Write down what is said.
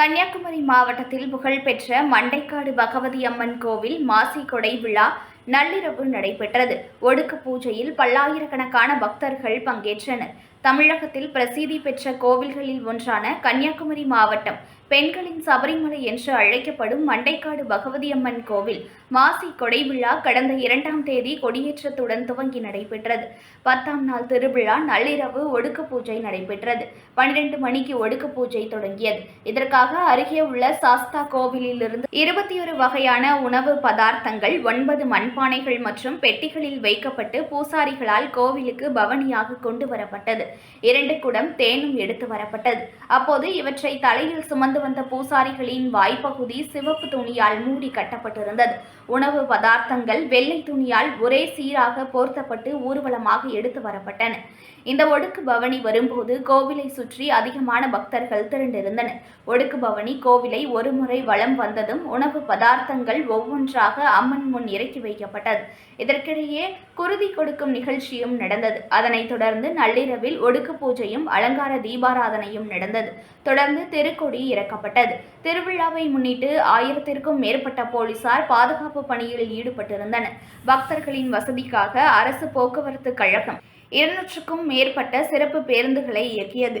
கன்னியாகுமரி மாவட்டத்தில் புகழ்பெற்ற மண்டைக்காடு பகவதி அம்மன் கோவில் மாசி கொடை விழா நள்ளிரவு நடைபெற்றது. ஒடுக்கு பூஜையில் பல்லாயிரக்கணக்கான பக்தர்கள் பங்கேற்றனர். தமிழகத்தில் பிரசித்தி பெற்ற கோவில்களில் ஒன்றான கன்னியாகுமரி மாவட்டம் பெண்களின் சபரிமலை என்று அழைக்கப்படும் மண்டைக்காடு பகவதியம்மன் கோவில் மாசி கொடை விழா கடந்த இரண்டாம் தேதி கொடியேற்றத்துடன் துவங்கி நடைபெற்றது. பத்தாம் நாள் திருவிழா நள்ளிரவு ஒடுக்கு பூஜை நடைபெற்றது. பனிரெண்டு மணிக்கு ஒடுக்கு பூஜை தொடங்கியது. இதற்காக அருகே உள்ள சாஸ்தா கோவிலிலிருந்து இருபத்தி ஒரு வகையான உணவு பதார்த்தங்கள் ஒன்பது மண்பானைகள் மற்றும் பெட்டிகளில் வைக்கப்பட்டு பூசாரிகளால் கோவிலுக்கு பவனியாக கொண்டு வரப்பட்டது. இரண்டு குடம் தேனும் எடுத்து வரப்பட்டது. அப்போது இவற்றை தலையில் சுமந்து வந்த பூசாரிகளின் வாய்ப்பகுதி சிவப்பு துணியால் மூடி கட்டப்பட்டிருந்தது. உணவு பதார்த்தங்கள் வெள்ளை துணியால் ஒரே சீராக போர்த்தப்பட்டு ஊர்வலமாக எடுத்து வரப்பட்டன. இந்த ஒடுக்கு பவனி வரும்போது கோவிலை சுற்றி அதிகமான பக்தர்கள் திரண்டிருந்தனர். ஒடுக்கு பவனி கோவிலை ஒருமுறை வலம் வந்ததும் உணவு பதார்த்தங்கள் ஒவ்வொன்றாக அம்மன் முன் இறக்கி வைக்கப்பட்டது. இதற்கிடையே குருதி கொடுக்கும் நிகழ்ச்சியும் நடந்தது. அதனைத் தொடர்ந்து நள்ளிரவில் ஒடுக்கு பூஜையும் அலங்கார தீபாராதனையும் நடந்தது. தொடர்ந்து திருக்கொடி இறக்கப்பட்டது. திருவிழாவை முன்னிட்டு ஆயிரத்திற்கும் மேற்பட்ட போலீசார் பாதுகாப்பு பணியில் ஈடுபட்டிருந்தனர். பக்தர்களின் வசதிக்காக அரசு போக்குவரத்து கழகம் இருநூற்றுக்கும் மேற்பட்ட சிறப்பு பேருந்துகளை இயக்கியது.